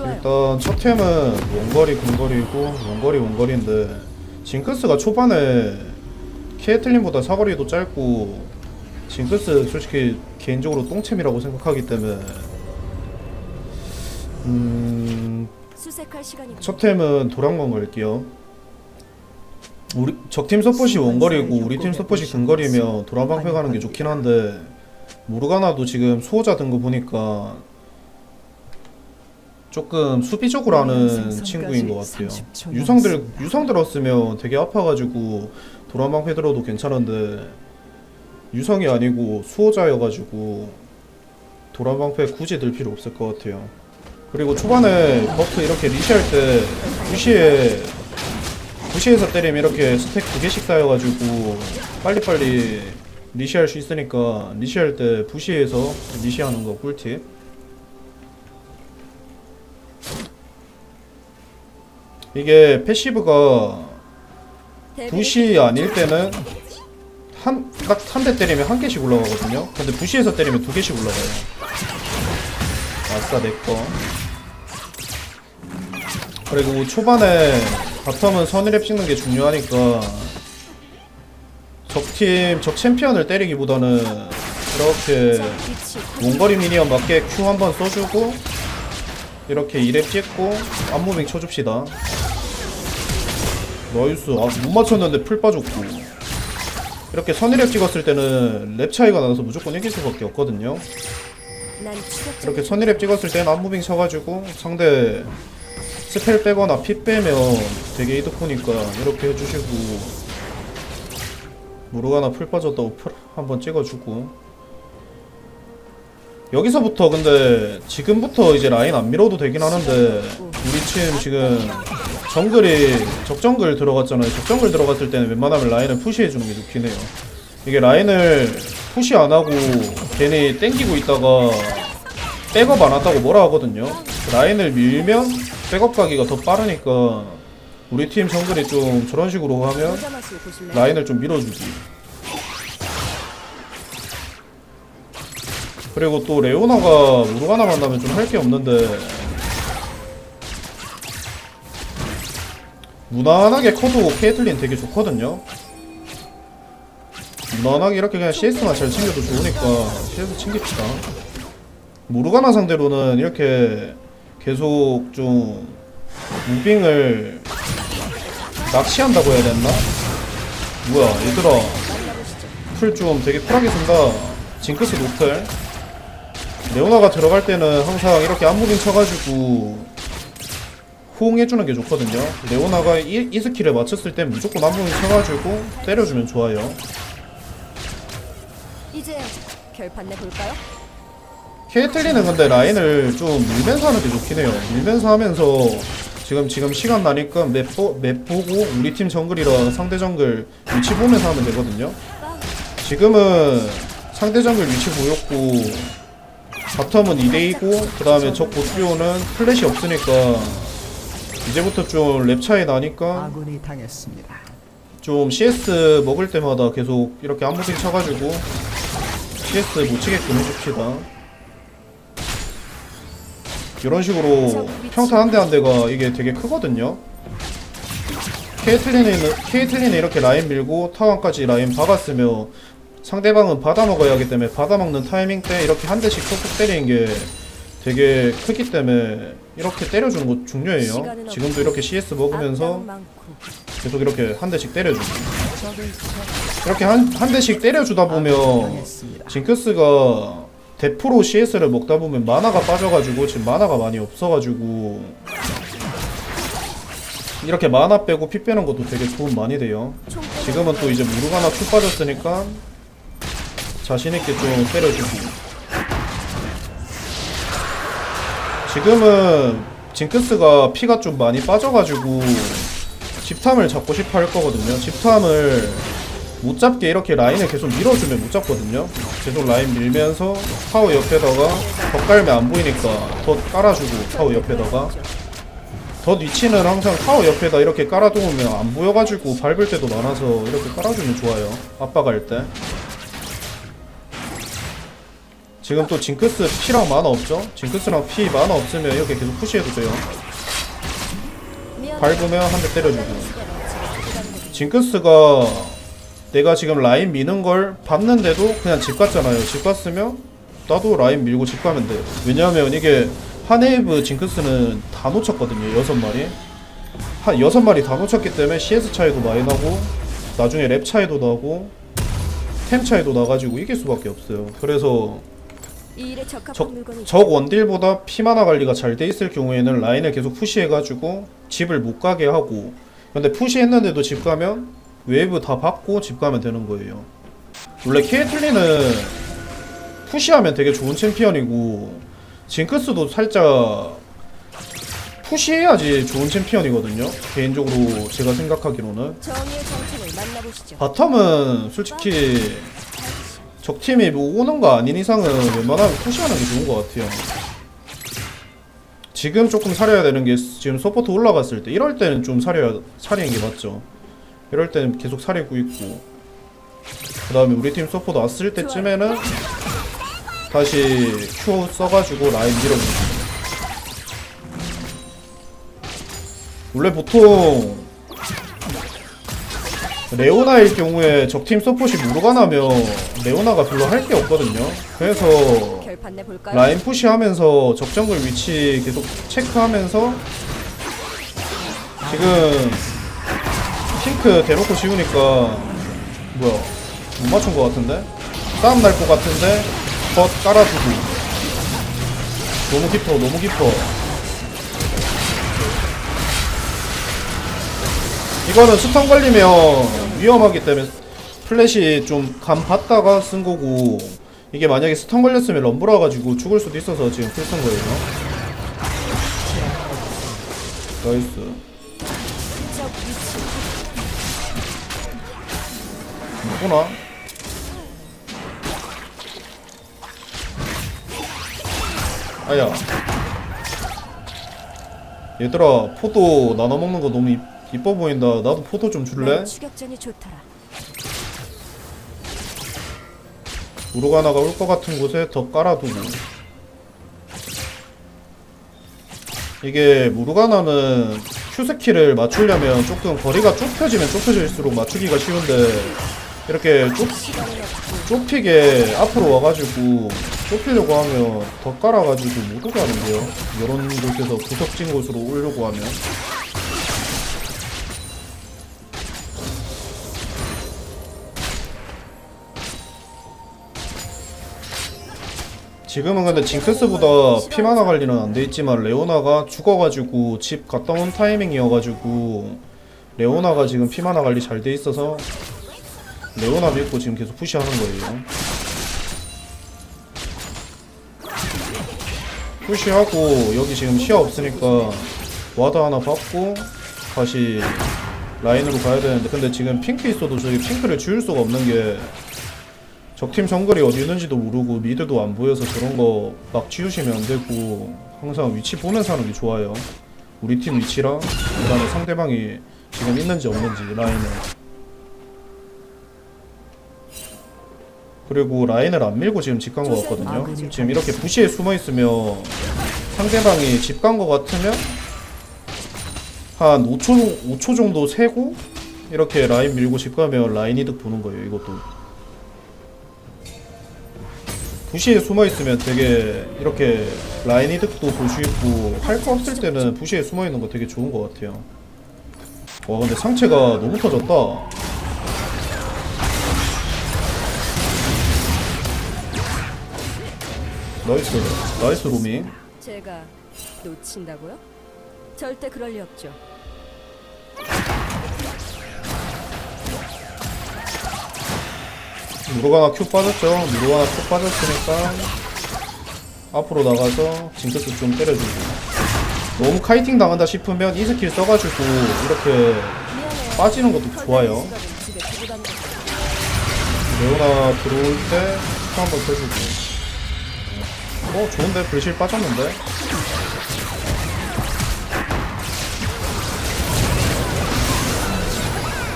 좋아요. 일단 첫 템은 원거리 근거리고 원거리 원거리인데 징크스가 초반에 케이틀린보다 사거리도 짧고 징크스 솔직히 개인적으로 똥챔이라고 생각하기 때문에 음... 수색할 시간이 첫 템은 도랑만 걸게요. 우리 적팀 서폿이 원거리고 우리 팀 서폿이 근거리면 도랑방패 가는 게 좋긴 한데 모르가나도 지금 수호자 든 거 보니까 조금 수비적으로 하는 친구인 것 같아요. 유성들 유성 들었으면 되게 아파가지고 도랑방패 들어도 괜찮은데 유성이 아니고 수호자여가지고 도랑방패 굳이 들 필요 없을 것 같아요. 그리고 초반에 버프 이렇게 리시할 때 부시에 부시에서 때리면 이렇게 스택 두 개씩 쌓여가지고 빨리빨리 리시할 수 있으니까 리시할 때 부시에서 리시하는 거 꿀팁. 이게 패시브가 부시 아닐 때는 한 딱 한 대 때리면 한 개씩 올라가거든요. 근데 부시에서 때리면 두 개씩 올라가요. 아싸 내꺼. 그리고 초반에 바텀은 선의랩 찍는 게 중요하니까 적팀 적 챔피언을 때리기보다는 이렇게 원거리 미니언 맞게 Q 한 번 써주고 이렇게 2랩 찍고 안무빙 쳐줍시다 나이스. 아못 맞췄는데 풀 빠졌고. 이렇게 선의랩 찍었을 때는 랩 차이가 나서 무조건 이길 수밖에 없거든요. 이렇게 선의랩 찍었을 때는 안무빙 쳐가지고 상대 스펠 빼거나 피 빼면 되게 이득 보니까 이렇게 해주시고. 모르가나 풀 빠졌다고 풀 한번 찍어주고. 여기서부터 근데 지금부터 이제 라인 안 밀어도 되긴 하는데 우리 팀 지금 정글이 적정글 들어갔잖아요 적정글 들어갔을 때는 웬만하면 라인을 푸시해주는 게 좋긴 해요 이게 라인을 푸시 안 하고 괜히 땡기고 있다가 백업 안 한다고 뭐라 하거든요. 라인을 밀면 백업 가기가 더 빠르니까 우리 팀 정글이 좀 저런 식으로 하면? 라인을 좀 밀어주기. 그리고 또 레오나가 우르가나 만나면 좀 할 게 없는데 무난하게 커도 케이틀린 되게 좋거든요. 무난하게 이렇게 그냥 CS만 잘 챙겨도 좋으니까 CS 챙깁시다. 모르가나 상대로는 이렇게 계속 좀 무빙을 낚시한다고 해야 됐나? 뭐야 얘들아 풀 좀 되게 쿨하게 쓴다 징크스 노틀 레오나가 들어갈 때는 항상 이렇게 안무빙 쳐가지고 호응해주는 게 좋거든요 레오나가 이, 이 스킬을 맞췄을 땐 무조건 안무빙 쳐가지고 때려주면 좋아요 이제 결판 내 볼까요? 케이틀리는 근데 라인을 좀 밀면서 하는 게 좋긴 해요. 밀면서 하면서 지금 지금 시간 나니까 맵, 보, 맵 보고 우리 팀 정글이랑 상대 정글 위치 보면서 하면 되거든요. 지금은 상대 정글 위치 보였고 바텀은 2대2고 그 다음에 적 보스비오는 플래시 없으니까 이제부터 좀 랩 차이 나니까 아군이 당했습니다. 좀 CS 먹을 때마다 계속 이렇게 안무빙 쳐가지고 CS 못 치게끔 해줍시다. 이런 식으로 평타 한 대 한 대가 이게 되게 크거든요. 케이틀린은 케이틀린이 이렇게 라인 밀고 타wan까지 라인 박았으며 상대방은 받아 먹어야 하기 때문에 받아 먹는 타이밍 때 이렇게 한 대씩 톡톡 때리는 게 되게 크기 때문에 이렇게 때려주는 거 중요해요. 지금도 이렇게 CS 먹으면서 계속 이렇게 한 대씩 때려주고 이렇게 한, 한 대씩 때려주다 보면. 징크스가 대프로 CS를 먹다 보면 마나가 빠져가지고 지금 마나가 많이 없어가지고 이렇게 마나 빼고 피 빼는 것도 되게 도움 많이 돼요. 총 지금은 또 이제 무르가나 큐 빠졌으니까 자신있게 좀 때려주고 지금은 징크스가 피가 좀 많이 빠져가지고 집탐을 잡고 싶어 할 거거든요. 집탐을 못 잡게 이렇게 라인을 계속 밀어주면 못 잡거든요. 계속 라인 밀면서 타워 옆에다가 덧 깔면 안 보이니까 덧 깔아주고 타워 옆에다가 덧 위치는 항상 타워 옆에다 이렇게 깔아두면 안 보여가지고 밟을 때도 많아서 이렇게 깔아주면 좋아요. 압박할 때. 지금 또 징크스 피랑 만화 없죠? 징크스랑 피 만화 없으면 이렇게 계속 푸시해도 돼요. 밟으면 한 대 때려주고 징크스가 내가 지금 라인 미는 걸 봤는데도 그냥 집 갔잖아요. 집 갔으면 나도 라인 밀고 집 가면 돼. 왜냐하면 이게 한웨이브 징크스는 다 놓쳤거든요. 여섯 마리. 한 여섯 마리 다 놓쳤기 때문에 CS 차이도 많이 나고 나중에 랩 차이도 나고 템 차이도 나가지고 이길 수밖에 없어요. 그래서 적, 원딜보다 피마나 관리가 잘 돼 있을 경우에는 라인을 계속 푸시해가지고 집을 못 가게 하고 근데 푸시했는데도 집 가면 웨이브 다 받고 집 가면 되는 거예요. 원래 케이틀리는 푸시하면 되게 좋은 챔피언이고 징크스도 살짝 푸시해야지 좋은 챔피언이거든요. 개인적으로 제가 생각하기로는. 바텀은 솔직히 적팀이 뭐 오는 거 아닌 이상은 웬만하면 푸시하는 게 좋은 것 같아요. 지금 조금 사려야 되는 게 지금 서포트 올라갔을 때 이럴 때는 좀 사려야 사리는 게 맞죠. 이럴 때는 계속 사리고 있고 그 다음에 우리 팀 서포트 왔을 때쯤에는 다시 Q 써가지고 라인 밀어주고 원래 보통 레오나일 경우에 적팀 서폿이 모르가나면 레오나가 별로 할 게 없거든요. 그래서? 라인 푸시하면서 적정글 위치 계속 체크하면서 지금 핑크 대놓고 지우니까 뭐야 못 맞춘 것 같은데 싸움 날 것 같은데 컷 깔아주고 너무 깊어 너무 깊어 이거는 스턴 걸리면 위험하기 때문에 플래시 좀 감 봤다가 쓴 거고 이게 만약에 스턴 걸렸으면 럼블 와가지고 죽을 수도 있어서 지금 풀쓴 거예요. 나이스. 뭐구나. 아야. 얘들아 포도 나눠 먹는 거 너무 이, 이뻐 보인다 나도 포도 좀 줄래? 난 추격전이 좋더라. 우르가나가 올 것 같은 곳에 더 깔아두고 이게 무르가나는 Q 스킬을 맞추려면 조금 거리가 좁혀지면 좁혀질수록 맞추기가 쉬운데 이렇게 좁, 좁히게 앞으로 와가지고 좁히려고 하면 더 깔아가지고 못 오게 하는데요 이런 곳에서 구석진 곳으로 오려고 하면 지금은 근데 징크스보다 피마나 관리는 안 돼 있지만 레오나가 죽어가지고 집 갔다 온 타이밍이어가지고 레오나가 지금 피마나 관리 잘 돼 있어서 레오나 믿고 지금 계속 푸시하는 거예요. 푸시하고 여기 지금 시야 없으니까 와드 하나 받고 다시 라인으로 가야 되는데 근데 지금 핑크 있어도 저기 핑크를 지울 수가 없는 게 적팀 정글이 어디 있는지도 모르고 미드도 안 보여서 저런 거막 지우시면 안 되고 항상 위치 보면서 하는 게 좋아요. 우리 팀 위치랑 그다음에 상대방이 지금 있는지 없는지 라인을 그리고 라인을 안 밀고 지금 집 간 거 같거든요. 지금 이렇게 부시에 숨어 있으면 상대방이 집 간 거 같으면 한 5초 5초 정도 세고 이렇게 라인 밀고 집 가면 라인 이득 보는 거예요. 이것도 부시에 숨어 있으면 되게 이렇게 라인 이득도 볼 수 있고 할 거 없을 때는 부시에 숨어 있는 거 되게 좋은 것 같아요. 와 근데 상체가 너무 터졌다. 나이스 나이스 로밍 제가 놓친다고요? 절대 그럴 리 없죠. 무르가나 큐 빠졌죠. 무르가나 큐 빠졌으니까 앞으로 나가서 징크스 좀 때려주고. 너무 카이팅 당한다 싶으면 이 스킬 써가지고 이렇게. 빠지는 것도 좋아요. 레오나 들어올 때큐 한번 켜주고. 어 좋은데? 불실 빠졌는데?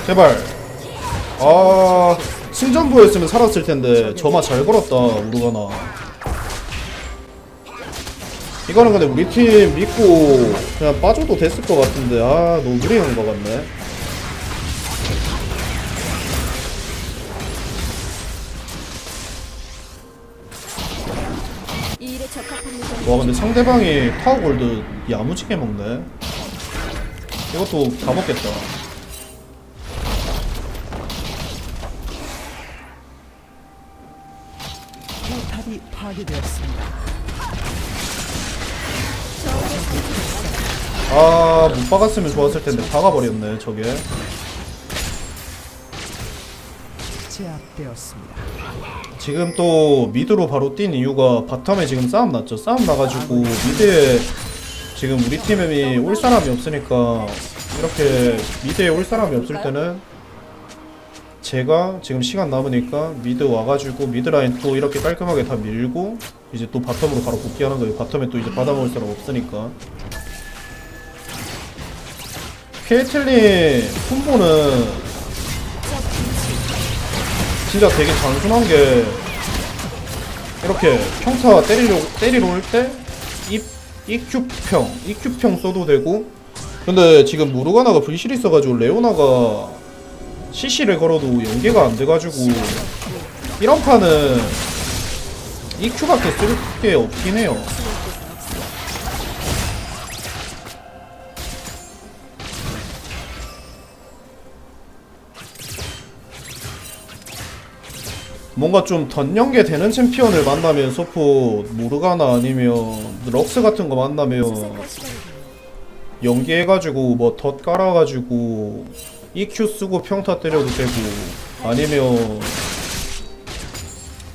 제발. 아 승전보였으면 살았을 텐데 저마 잘 걸었다 우르가나. 이거는 근데 우리 팀 믿고 그냥 빠져도 됐을 것 같은데 아 너무 무리한 것 같네. 와 근데 상대방이 타워 골드 야무지게 먹네. 이것도 다 먹겠다 포탑이 파괴되었습니다. 아 못 박았으면 좋았을 텐데 박아버렸네 저게 제압되었습니다. 지금 또 미드로 바로 뛴 이유가 바텀에 지금 싸움 났죠 싸움 나가지고 미드에 지금 우리 팀에 올 사람이 없으니까 이렇게 미드에 올 사람이 없을 때는 제가 지금 시간 남으니까 미드 와가지고 미드 라인 또 이렇게 깔끔하게 다 밀고 이제 또 바텀으로 바로 복귀하는 거예요. 바텀에 또 이제 받아먹을 사람 없으니까. 케이틀린 콤보는 진짜 되게 단순한 게 이렇게 평타 때리려 때리러 올 때 EQ평 EQ평 써도 되고. 근데 지금 무르가나가 V실이 있어가지고 레오나가 CC를 걸어도 연계가 안 돼가지고 이런 판은 EQ밖에 쓸 게 없긴 해요. 뭔가 좀 던연계 되는 챔피언을 만나면 소포 모르가나 아니면 럭스 같은 거 만나면 연계해가지고 뭐 덧 깔아가지고 EQ 쓰고 평타 때려도 되고 아니면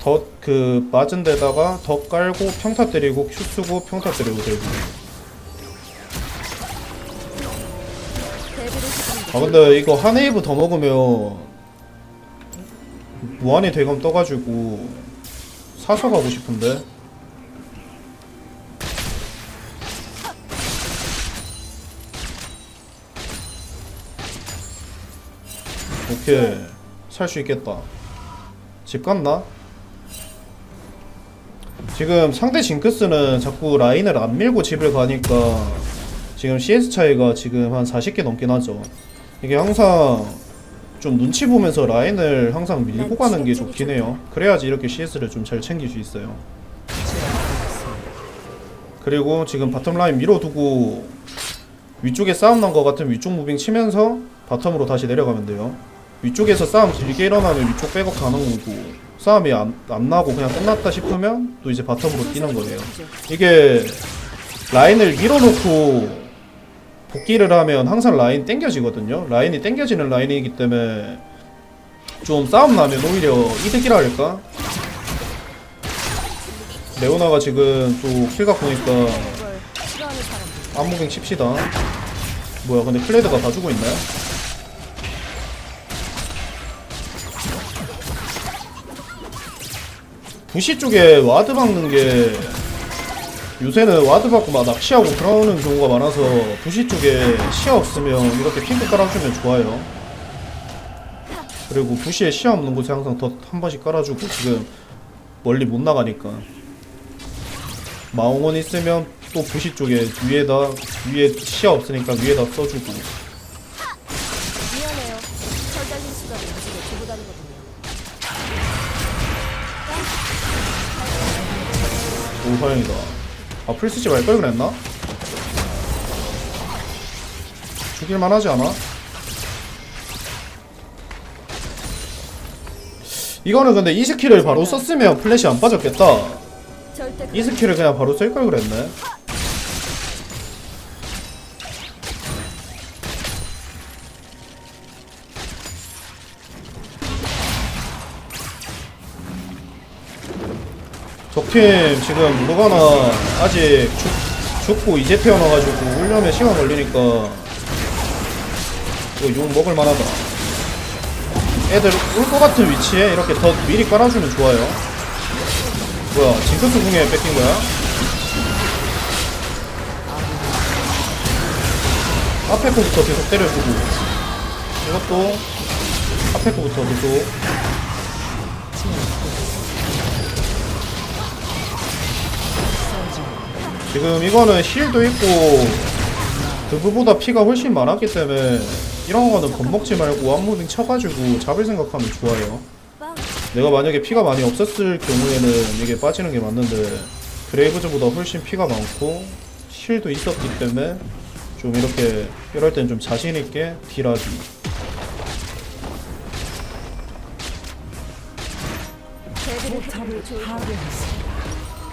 덧그 맞은 데다가 덧 깔고 평타 때리고 Q 쓰고 평타 때려도 되고. 아 근데 이거 한 웨이브 더 먹으면 무한히 대검 떠가지고 사서 가고 싶은데 오케이 살 수 있겠다 집 갔나? 지금 상대 징크스는 자꾸 라인을 안 밀고 집을 가니까 지금 CS 차이가 지금 한 40개 넘긴 하죠 이게 항상 좀 눈치 보면서 라인을 항상 밀고 가는 게 좋긴 해요. 그래야지 이렇게 CS를 좀 잘 챙길 수 있어요. 그리고 지금 바텀 라인 밀어두고 위쪽에 싸움 난 것 같으면 위쪽 무빙 치면서 바텀으로 다시 내려가면 돼요. 위쪽에서 싸움 길게 일어나면 위쪽 백업 가는 거고 싸움이 안, 안 나고 그냥 끝났다 싶으면 또 이제 바텀으로 뛰는 거예요. 이게 라인을 밀어놓고 복귀를 하면 항상 라인 땡겨지거든요. 라인이 땡겨지는 라인이기 때문에 좀 싸움 나면 오히려 이득이라 할까? 레오나가 지금 또걸 싫어하는 사람들 안무빙 칩시다. 뭐야, 근데 다 죽어 있나요? 부시 쪽에 와드 박는 게 요새는 와드 받고 막 낚시하고 그러는 경우가 많아서 부시 쪽에 시야 없으면 이렇게 핑크 깔아주면 좋아요. 그리고 부시에 시야 없는 곳에 항상 덧한 번씩 깔아주고 지금 멀리 못 나가니까 마홍원 있으면 또 부시 쪽에 위에다 위에 시야 없으니까 위에다 써주고 오 화영이다 아 풀쓰지 말걸 그랬나? 죽일만 하지 않아? 이거는 근데 이 스킬을 바로 썼으면 플래시 안 빠졌겠다 이 스킬을 그냥 바로 쓸 걸 그랬네 적팀 지금 무르가나 아직 죽, 죽고 이제 태어나가지고 오려면 시간 걸리니까 이거 욕 먹을 만하다. 애들 올 것 같은 위치에 이렇게 더 미리 깔아주면 좋아요. 뭐야 징크스 궁에 뺏긴 거야? 앞에 거부터 계속 때려주고 이것도 앞에 거부터 계속 지금 이거는 힐도 있고 그부보다 피가 훨씬 많았기 때문에 이런 거는 겁먹지 말고 완무빙 쳐가지고 잡을 생각하면 좋아요. 빵. 내가 만약에 피가 많이 없었을 경우에는 이게 빠지는 게 맞는데 그레이브즈보다 훨씬 피가 많고 힐도 있었기 때문에 좀 이렇게 이럴 땐 좀 자신 있게 딜하기.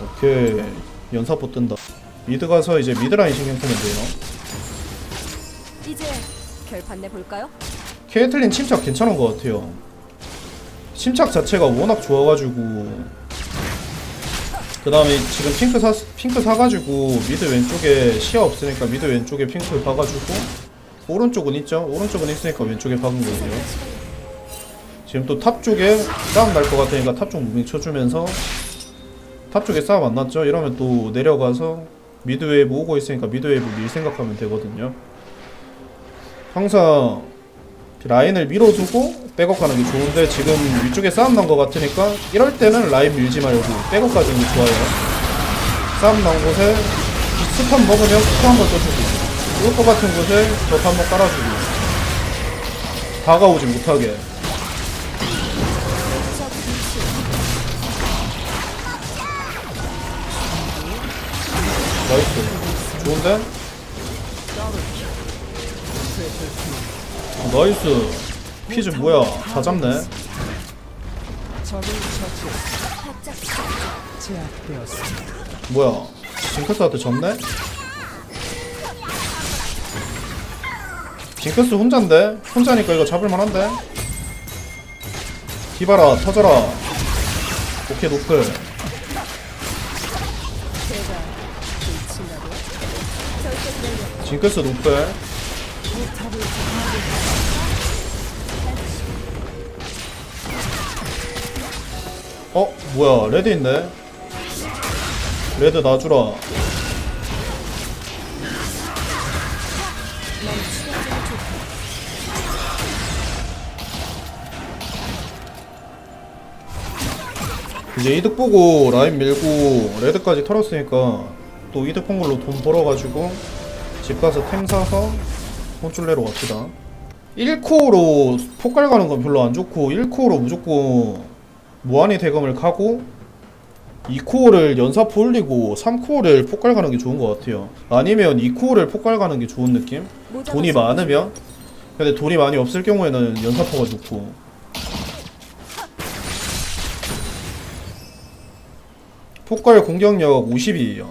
오케이 연사포 뜬다. 미드 가서 이제 미드 라인 신경 쓰면 돼요. 이제 결판 내 볼까요? 케이틀린 침착 괜찮은 것 같아요. 침착 자체가 워낙 좋아가지고 그 다음에 지금 핑크 사 핑크 사가지고 미드 왼쪽에 시야 없으니까 미드 왼쪽에 핑크 봐가지고 오른쪽은 있죠. 오른쪽은 있으니까 왼쪽에 박은 거예요. 지금 또 탑 쪽에 싸움 날 것 같으니까 탑 쪽 무빙 쳐주면서 탑 쪽에 싸움 안 났죠. 이러면 또 내려가서 미드 웨이브 오고 있으니까 미드 웨이브 밀 생각하면 되거든요. 항상 라인을 밀어두고 백업 가는 게 좋은데 지금 위쪽에 싸움 난 것 같으니까 이럴 때는 라인 밀지 말고 백업 가는 게 좋아요. 싸움 난 곳에 스턴 먹으면 스턴 한번 써주고 이럴 것 같은 곳에 저 한번 깔아주고 다가오지 못하게 나이스 좋은데? 어, 나이스 피즈 뭐야 다 잡네. 뭐야 징크스한테 졌네? 징크스 혼잔데? 혼자니까 이거 잡을만한데? 디바라 터져라 오케이 노플 징크스 포탑을 어? 뭐야 레드 있네 레드 놔주라. 이제 이득 보고 라인 밀고 레드까지 털었으니까 또 이득 본 걸로 돈 벌어가지고 집 가서 템 사서 내러 갑시다. 1코어로 폭갈 가는 건 별로 안 좋고 1코어로 무조건 무한히 대검을 가고 2코어를 연사포 올리고 3코어를 폭갈 가는 게 좋은 것 같아요. 아니면 2코어를 폭갈 가는 게 좋은 느낌? 돈이. 많으면? 근데 돈이 많이 없을 경우에는 연사포가 좋고. 폭발 공격력 50이에요.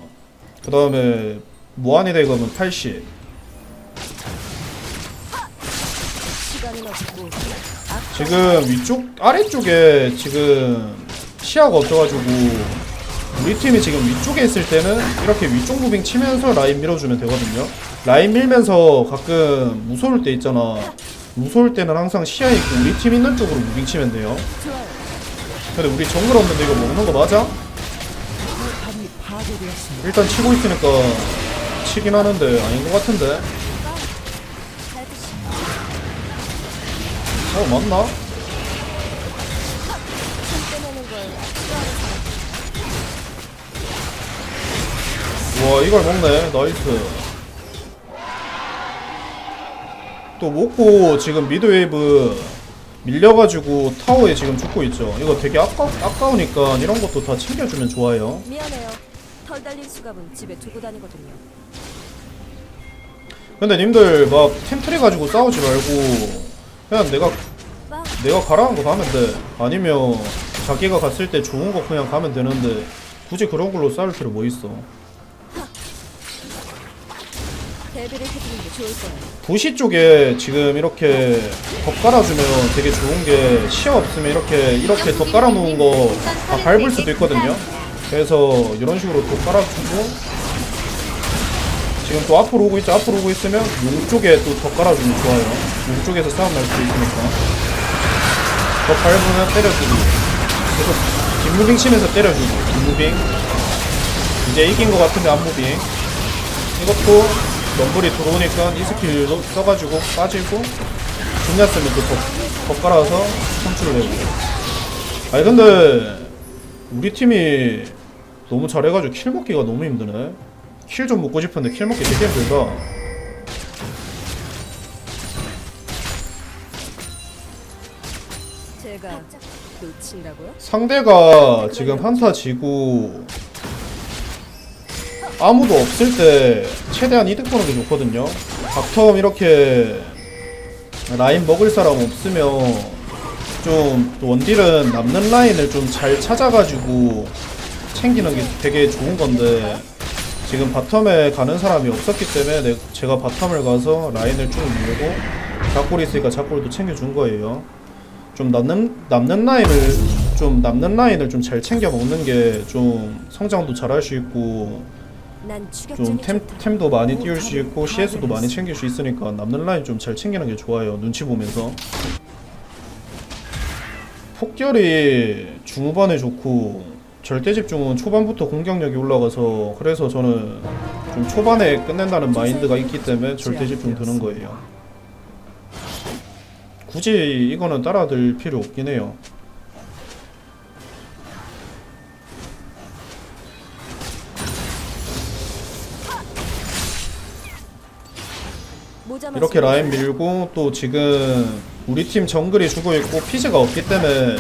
그 다음에 무한의 대검은 80 시간은 없고 악 지금 위쪽 아래쪽에 지금 시야가 없어가지고 우리 팀이 지금 위쪽에 있을 때는 이렇게 위쪽 무빙 치면서 라인 밀어주면 되거든요 라인 밀면서 가끔 무서울 때 있잖아 무서울 때는 항상 시야 있고 우리 팀 있는 쪽으로 무빙 치면 돼요. 근데 우리 정글 없는데 이거 먹는 거 맞아? 일단 치고 있으니까 치긴 하는데 아닌 것 같은데. 어 맞나? 와 이걸 먹네 나이스 또 먹고 지금 미드웨이브 밀려가지고 타워에 지금 죽고 있죠 이거 되게 아까, 아까우니까 이런 것도 다 챙겨주면 좋아요 미안해요. 털 달린 수갑은 집에 두고 다니거든요. 근데 님들 막 템트리 가지고 싸우지 말고 그냥 내가 빵. 내가 가라는 거 가면 돼 아니면 자기가 갔을 때 좋은 거 그냥 가면 되는데 굳이 그런 걸로 싸울 필요 뭐 있어. 도시 쪽에 지금 이렇게 덧 깔아주면 되게 좋은 게 시야 없으면 이렇게 이렇게 덧 깔아놓은 거 다 밟을 수도 있거든요. 그래서 이런 식으로 덧 깔아주고 지금 또 앞으로 오고 있죠. 앞으로 오고 있으면 용 쪽에 또덧 깔아주면 좋아요. 용 쪽에서 싸움 날 수도 있으니까 덧 밟으면 때려주고 계속 뒷무빙 치면서 때려주고 뒷무빙 이제 이긴 것 같은데 앞무빙 이것도 럼블이 들어오니까 이 스킬 로 써가지고 빠지고 중냐 쓰면 또 더, 더 깔아서 선출을 내고 아니 근데 우리 팀이 너무 잘해가지고 킬 먹기가 너무 힘드네 킬 좀 먹고 싶은데 킬 먹기 되게 힘들다 제가 놓친다고요? 상대가 지금 한타 지고 아무도 없을 때 최대한 이득 보는 게 좋거든요. 바텀 이렇게 라인 먹을 사람 없으면 좀또 원딜은 남는 라인을 좀 잘 찾아가지고 챙기는 게 되게 좋은 건데 지금 바텀에 가는 사람이 없었기 때문에 내- 제가 바텀을 가서 라인을 쭉 밀고 작골이 있으니까 작골도 챙겨준 거예요. 좀 남는 남는 라인을 좀 남는 라인을 좀 잘 챙겨 먹는 게 좀 성장도 잘 할 수 있고 좀 템. 템도 많이 띄울 수 있고 CS도 많이 챙길 수 있으니까 남는 라인 좀 잘 챙기는 게 좋아요 눈치 보면서 폭결이 중후반에 좋고 절대 집중은 초반부터 공격력이 올라가서 그래서 저는 좀 초반에 끝낸다는 마인드가 있기 때문에 절대 집중 드는 거예요. 굳이 이거는 따라들 필요 없긴 해요. 이렇게 라인 밀고 또 지금 우리 팀 정글이 죽어 있고 피즈가 없기 때문에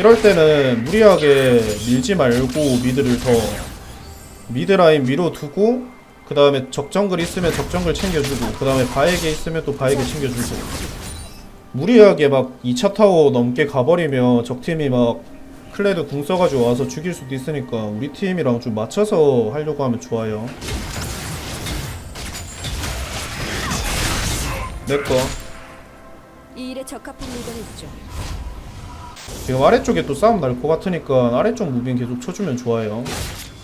이럴 때는 무리하게 밀지 말고 미드를 더 미드 라인 밀어두고 그 다음에 적정글 있으면 적정글 챙겨주고 그 다음에 바에게 있으면 또 바에게 챙겨주고. 무리하게 막 2차 타워 넘게 가버리면 적팀이 막 클레드 궁 써가지고 와서 죽일 수도 있으니까 우리 팀이랑 좀 맞춰서 하려고 하면 좋아요. 내꺼 이 일에 적합한 물건이 있죠. 지금 아래쪽에 또 싸움 날 것 같으니까 아래쪽 무빙 계속 쳐주면 좋아요.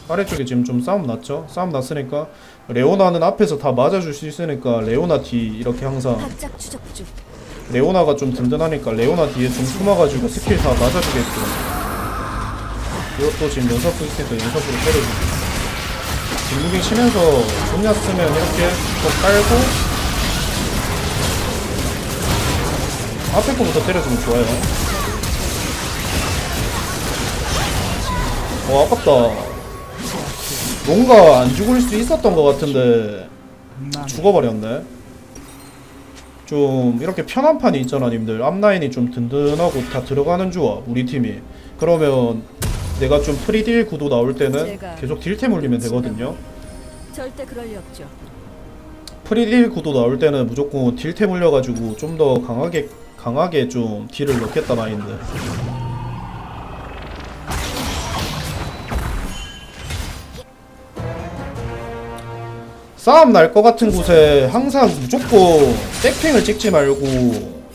아래쪽에 지금 좀 싸움 났죠? 싸움 났으니까 레오나는 앞에서 다 맞아줄 수 있으니까 레오나 뒤 이렇게 항상. 레오나가 좀 든든하니까 레오나 뒤에 좀 숨어가지고 스킬 다 맞아주게끔 이것도 지금 연사프 있으니까 연사프로 때려주고 지금 무빙 치면서 존냐 쓰면 이렇게 더 깔고 앞에 거부터 때려주면 좋아요 어 아깝다. 뭔가 안 죽을 수 있었던 것 같은데 죽어버렸네. 좀 이렇게 편한 판이 있잖아 님들. 앞라인이 좀 든든하고 다 들어가는 조합 우리 팀이. 그러면 내가 좀 프리딜 구도 나올 때는 계속 딜템 올리면 되거든요. 절대 그럴 리 없죠. 프리딜 구도 나올 때는 무조건 딜템 올려가지고 좀 더 강하게 강하게 좀 딜을 넣겠다 마인드 싸움 날 것 같은 곳에 항상 무조건 백핑을 찍지 말고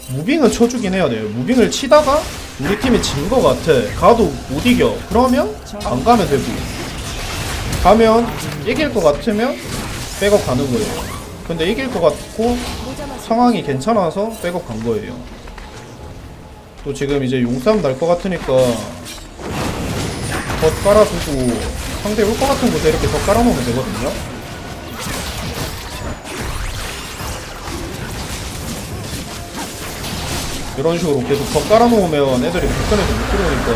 무빙은 쳐주긴 해야 돼요. 무빙을 치다가 우리 팀이 진 것 같아. 가도 못 이겨. 그러면 안 가면 되고. 가면 이길 것 같으면 백업 가는 거예요. 근데 이길 것 같고 상황이 괜찮아서 백업 간 거예요. 또 지금 이제 용싸움 날 것 같으니까 덧 깔아두고 상대 올 것 같은 곳에 이렇게 덧 깔아놓으면 되거든요. 이런 식으로 계속 덧 깔아놓으면 애들이 불편해서 못 들어오니까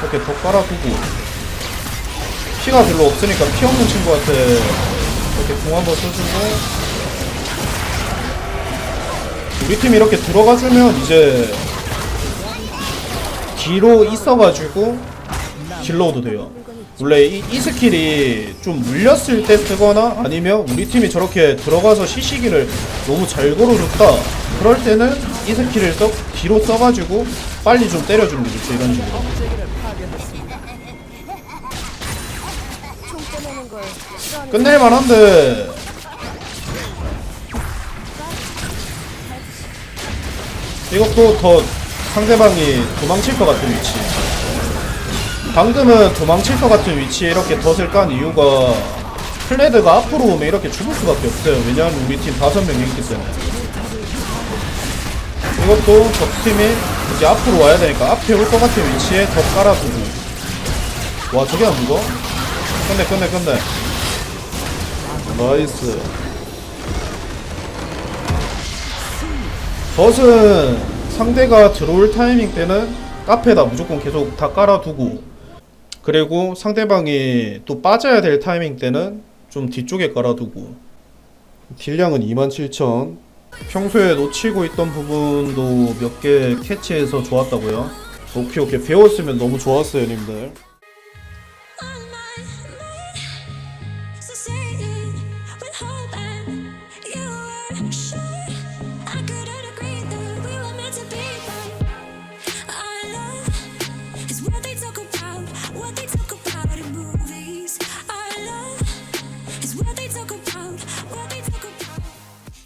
이렇게 덧 깔아두고 피가 별로 없으니까 피 없는 친구한테 이렇게 공 한번 써주고 우리 팀 이렇게 들어가주면 이제 뒤로 있어가지고 딜러도 돼요. 원래 이, 이 스킬이 좀 물렸을 때 쓰거나 아니면 우리 팀이 저렇게 들어가서 시시기를 너무 잘 걸어줬다. 그럴 때는 이 스킬을 써, 뒤로 써가지고 빨리 좀 때려주는 게 좋죠. 이런 식으로. 끝낼만한데 이것도 더 상대방이 도망칠 것 같은 위치 방금은 도망칠 것 같은 위치에 이렇게 덫을 깐 이유가 플레드가 앞으로 오면 이렇게 죽을 수밖에 없어요. 왜냐하면 우리 팀 다섯 명이 있기 때문에. 이것도 적팀이 이제 앞으로 와야 되니까 앞에 올 것 같은 위치에 덫 깔아두고. 와 저게 안 죽어? 끝내 끝내 끝내. 나이스. 덫은 상대가 들어올 타이밍 때는 카페에다 무조건 계속 다 깔아두고 그리고 상대방이 또 빠져야 될 타이밍 때는 좀 뒤쪽에 깔아두고. 딜량은 27,000 평소에 놓치고 있던 부분도 몇 개 캐치해서 좋았다고요? 오케이 오케이. 배웠으면 너무 좋았어요 님들